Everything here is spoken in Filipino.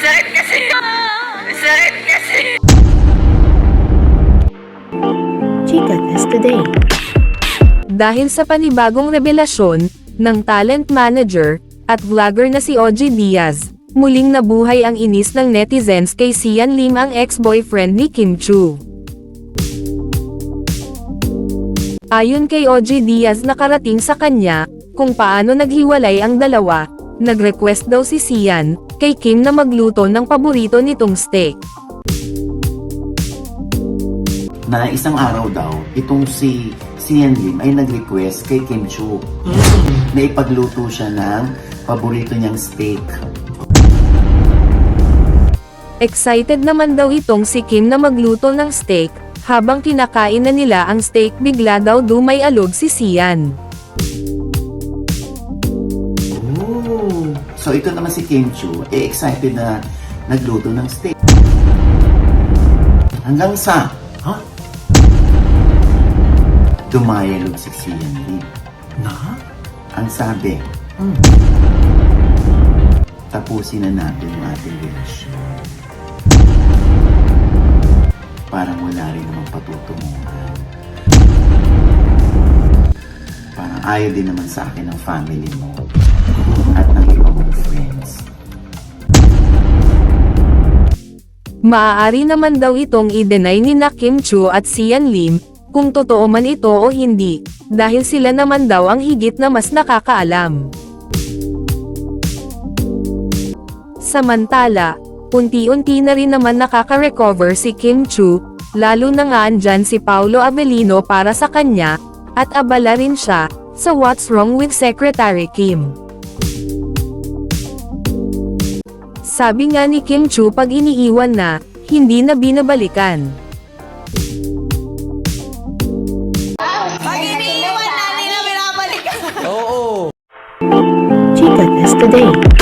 Sakit kasi. Sakit kasi. Chika Test Today. Dahil sa panibagong revelasyon ng talent manager at vlogger na si OG Diaz, muling nabuhay ang inis ng netizens kay Sian Lim ang ex-boyfriend ni Kim Chu. Ayon kay OG Diaz nakarating sa kanya, kung paano naghiwalay ang dalawa, nag-request daw si Sian, kay Kim na magluto ng paborito nitong steak. na isang araw daw, itong si Sian Lim ay nag-request kay Kim Chu na ipagluto siya ng paborito niyang steak. Excited naman daw itong si Kim na magluto ng steak, habang kinakain na nila ang steak bigla daw dumay alog si Sian. So ito naman si Kim Chu, eh excited na nagluto ng steak. Hanggang sa, ha? Dumayalog si Sian Lim. Na? Ang sabi, "Hmm, tapusin na natin ang ating relasyon. Parang wala rin namang patutunguhan. Parang ayaw din naman sa akin ng family mo Maaari naman daw itong i-deny ni na Kim Chu at Sian Lim, kung totoo man ito o hindi, dahil sila naman daw ang higit na mas nakakaalam. Samantala, unti-unti na rin naman nakaka-recover si Kim Chu, lalo na nga andyan si Paulo Avellino para sa kanya, at abala rin siya, sa What's Wrong with Secretary Kim. Sabi nga ni Kim Chu pag iniiwan na, hindi na binabalikan. Pag iniiwan natin na binabalik Chika Test Today.